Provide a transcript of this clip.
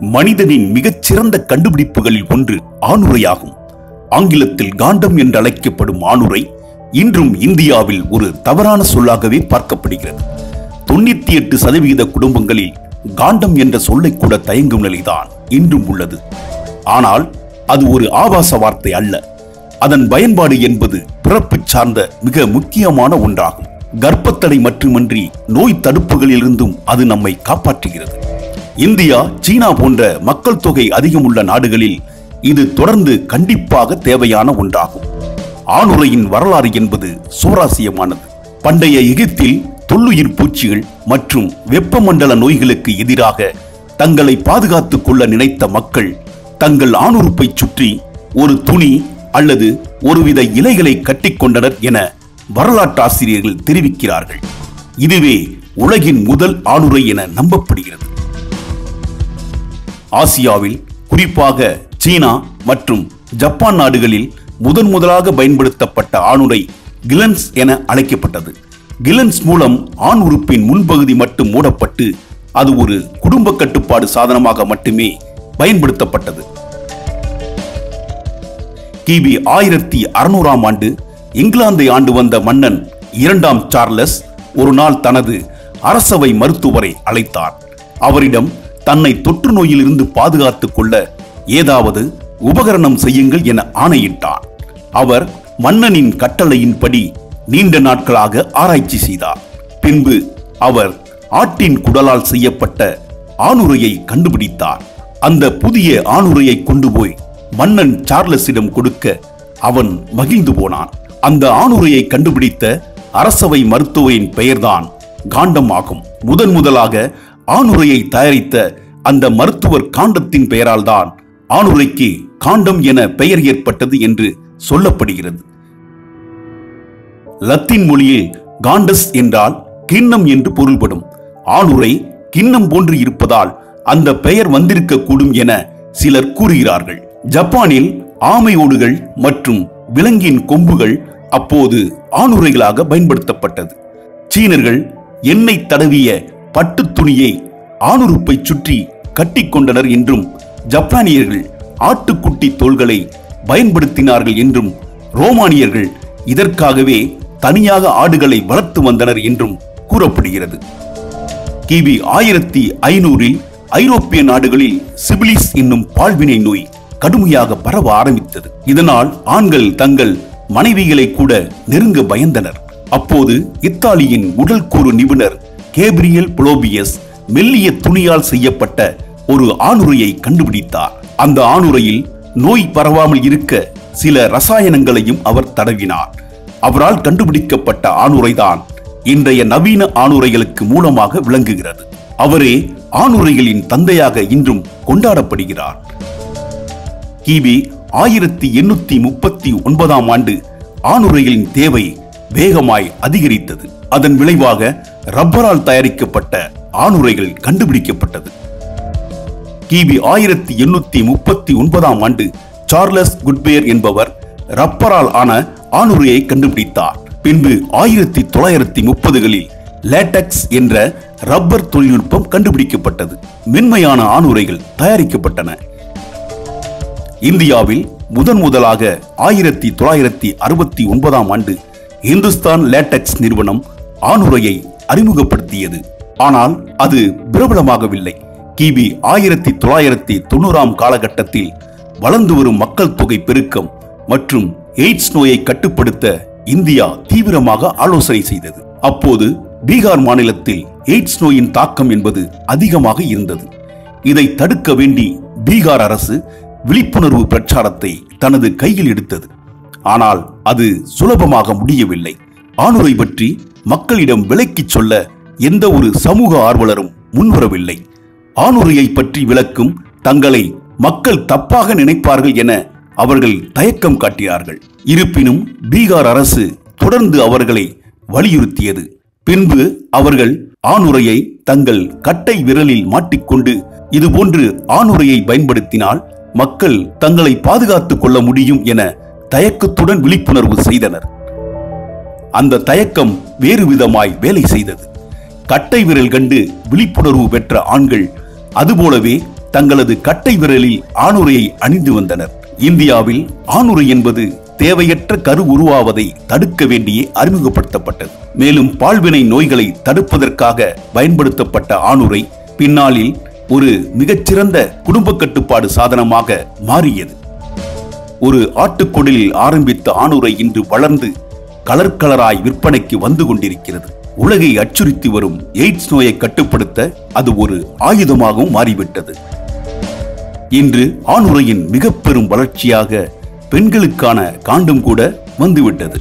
மனிதனின் மிகச்சிறந்த கண்டுபிடிப்புகளில் ஒன்று ஆணுரையாகும். ஆங்கிலத்தில் காண்டம் என்று அழைக்கப்படும் ஆணுரை இன்றும் இந்தியாவில் ஒரு தவறான சொல்லாகவே பார்க்கப்படுகிறது. தொண்ணூத்தி எட்டு சதவிகித குடும்பங்களில் காண்டம் என்ற சொல்லை கூட தயங்கும் நிலைதான் இன்றும் உள்ளது. ஆனால் அது ஒரு ஆபாச வார்த்தை அல்ல. அதன் பயன்பாடு என்பது பிறப்பு சார்ந்த மிக முக்கியமான ஒன்றாகும். கர்ப்பத்தடை மட்டுமன்றி நோய் தடுப்புகளிலிருந்தும் அது நம்மை காப்பாற்றுகிறது. இந்தியா சீனா போன்ற மக்கள் தொகை அதிகம் உள்ள நாடுகளில் இது தொடர்ந்து கண்டிப்பாக தேவையான ஒன்றாகும். ஆணுரையின் வரலாறு என்பது சுவாரஸ்யமானது. பண்டைய எகிப்தில் தொல்லுயிர் பூச்சிகள் மற்றும் வெப்பமண்டல நோய்களுக்கு எதிராக தங்களை பாதுகாத்துக் கொள்ள நினைத்த மக்கள் தங்கள் ஆணுறுப்பை சுற்றி ஒரு துணி அல்லது ஒருவித இலைகளை கட்டிக்கொண்டனர் என வரலாற்றாசிரியர்கள் தெரிவிக்கிறார்கள். இதுவே உலகின் முதல் ஆணுரை என நம்பப்படுகிறது. ஆசியாவில் குறிப்பாக சீனா மற்றும் ஜப்பான் நாடுகளில் முதன் முதலாக பயன்படுத்தப்பட்ட ஆணுரை கிலன்ஸ் என அழைக்கப்பட்டது. கிலன்ஸ் மூலம் ஆண் உறுப்பின் முன்பகுதி மட்டும் மூடப்பட்டு அது ஒரு குடும்ப கட்டுப்பாடு சாதனமாக மட்டுமே பயன்படுத்தப்பட்டது. கிபி ஆயிரத்தி அறுநூறாம் ஆண்டு இங்கிலாந்தை ஆண்டு வந்த மன்னன் இரண்டாம் சார்லஸ் ஒரு நாள் தனது அரசவை மருத்துவரை அழைத்தார். அவரிடம் தன்னை தொற்று நோயிலிருந்து பாதுகாத்துக் கொள்ள ஏதாவது உபகரணம் செய்யுங்கள் என ஆணையிட்டார். அவர் மன்னனின் கட்டளையின்படி நீண்ட நாட்களாக ஆராய்ச்சி செய்தார். பின்பு அவர் ஆட்டின் குடலால் செய்யப்பட்ட ஆணுரையை கண்டுபிடித்தார். அந்த புதிய ஆணுரையை கொண்டு போய் மன்னன் சார்லஸிடம் கொடுக்க அவன் மகிழ்ந்து போனான். அந்த ஆணுரையை கண்டுபிடித்த அரசவை மருத்துவையின் பெயர்தான் காண்டம் ஆகும். முதன் முதலாக ஆணுரையை தயாரித்த அந்த மருத்துவர் காண்டத்தின் பெயரால் தான் ஆணுரைக்கு காண்டம் என பெயர் ஏற்பட்டது என்று சொல்லப்படுகிறது. லத்தீன் மொழியில் காண்டஸ் என்றால் கிண்ணம் என்று பொருள்படும். ஆணுரை கிண்ணம் போன்று இருப்பதால் அந்த பெயர் வந்திருக்கக்கூடும் என சிலர் கூறுகிறார்கள். ஜப்பானில் ஆமை ஓடுகள் மற்றும் விலங்கின் கொம்புகள் அப்போது ஆணுரைகளாக பயன்படுத்தப்பட்டது. சீனர்கள் எண்ணெய் தடவிய பட்டு துணியை ஆணுறுப்பை சுற்றி கட்டிக்கொண்டனர் என்றும் ஜப்பானியர்கள் ஆட்டுக்குட்டி தோள்களை பயன்படுத்தினார்கள் என்றும் ரோமானியர்கள் இதற்காகவே தனியாக ஆடுகளை வளர்த்து வந்தனர் என்றும் கூறப்படுகிறது. கிபி ஆயிரத்தி ஐநூறில் ஐரோப்பிய நாடுகளில் சிபிலிஸ் என்னும் பால்வினை நோய் கடுமையாக பரவ ஆரம்பித்தது. இதனால் ஆண்கள் தங்கள் மனைவிகளை கூட நெருங்க பயந்தனர். அப்போது இத்தாலியின் உடல் கூறு நிபுணர் கேப்ரியல் புலோபியஸ் மெல்லிய துணியால் செய்யப்பட்ட ஒரு ஆணுரையை கண்டுபிடித்தார். அந்த ஆணுரையில் நோய் பரவாமல் இருக்க சில ரசாயனங்களையும் அவர் தடவினார். அவரால் கண்டுபிடிக்கப்பட்ட ஆணுரைதான் இன்றைய நவீன ஆணுரைகளுக்கு மூலமாக விளங்குகிறது. அவரே ஆணுரைகளின் தந்தையாக இன்றும் கொண்டாடப்படுகிறார். கிபி ஆயிரத்தி எண்ணூத்தி முப்பத்தி ஒன்பதாம் ஆண்டு ஆணுரைகளின் தேவை வேகமாய் அதிகரித்தது. அதன் விளைவாக ரப்பரால் தயாரிக்கப்பட்ட ஆணுரைகள் கண்டுபிடிக்கப்பட்டது. கிபி ஆயிரத்தி எண்ணூத்தி முப்பத்தி ஒன்பதாம் ஆண்டு சார்லஸ் குட்பேர் என்பவர் ரப்பரால் ஆன ஆணுரையை கண்டுபிடித்தார். பின்பு ஆயிரத்தி தொள்ளாயிரத்தி முப்பதுகளில் லேட்டக்ஸ் என்ற ரப்பர் தொழில்நுட்பம் கண்டுபிடிக்கப்பட்டது. மென்மையான ஆணுரைகள் தயாரிக்கப்பட்டன. இந்தியாவில் முதன் முதலாக ஆயிரத்தி தொள்ளாயிரத்தி அறுபத்தி ஒன்பதாம் ஆண்டு இந்துஸ்தான் லேட்டக்ஸ் நிறுவனம் ஆணுரையை அறிமுகப்படுத்தியது. ஆனால் அது பிரபலமாகவில்லை. கிபி ஆயிரத்தி தொள்ளாயிரத்தி தொண்ணூறாம் காலகட்டத்தில் வளர்ந்து வரும் மக்கள் தொகை பெருக்கம் மற்றும் எய்ட்ஸ் நோயை கட்டுப்படுத்த இந்தியா தீவிரமாக ஆலோசனை செய்தது. அப்போது பீகார் மாநிலத்தில் எய்ட்ஸ் நோயின் தாக்கம் என்பது அதிகமாக இருந்தது. இதை தடுக்க வேண்டி பீகார் அரசு விழிப்புணர்வு பிரச்சாரத்தை தனது கையில் எடுத்தது. ஆனால் அது சுலபமாக முடியவில்லை. ஆணுரை பற்றி மக்களிடம் விளக்கிச் சொல்ல எந்த ஒரு சமூக ஆர்வலரும் முன்வரவில்லை. ஆணுரையை பற்றி விளக்கும் தங்களை மக்கள் தப்பாக நினைப்பார்கள் என அவர்கள் தயக்கம் காட்டினார்கள். இருப்பினும் பீகார் அரசு தொடர்ந்து அவர்களை வலியுறுத்தியது. பின்பு அவர்கள் ஆணுரையை தங்கள் கட்டை விரலில் மாட்டிக்கொண்டு இதுபோன்று ஆணுரையை பயன்படுத்தினால் மக்கள் தங்களை பாதுகாத்துக் கொள்ள முடியும் என தயக்கத்துடன் விழிப்புணர்வு செய்தனர். அந்த தயக்கம் வேறு விதமாய் வேலை செய்தது. கட்டை விரல் கண்டு விழிப்புணர்வு பெற்ற ஆண்கள் அதுபோலவே தங்களது கட்டை விரலில் ஆணுரையை அணிந்து வந்தனர். இந்தியாவில் ஆணுரை என்பது தேவையற்ற கரு உருவாவதை தடுக்க வேண்டியே அறிமுகப்படுத்தப்பட்டது. மேலும் பால்வினை நோய்களை தடுப்பதற்காக பயன்படுத்தப்பட்ட ஆணுரை பின்னாளில் ஒரு மிகச்சிறந்த குடும்ப கட்டுப்பாடு சாதனமாக மாறியது. ஒரு ஆட்டுக்கொடலில் ஆரம்பித்த ஆணுரை இன்று வளர்ந்து கலர் கலராய் விற்பனைக்கு வந்து கொண்டிருக்கிறது. உலகை அச்சுறுத்தி வரும் எய்ட்ஸ் நோயை கட்டுப்படுத்த அது ஒரு ஆயுதமாகவும் மாறிவிட்டது. இன்று ஆணுரையின் மிக பெரும் வளர்ச்சியாக பெண்களுக்கான காண்டும் கூட வந்துவிட்டது.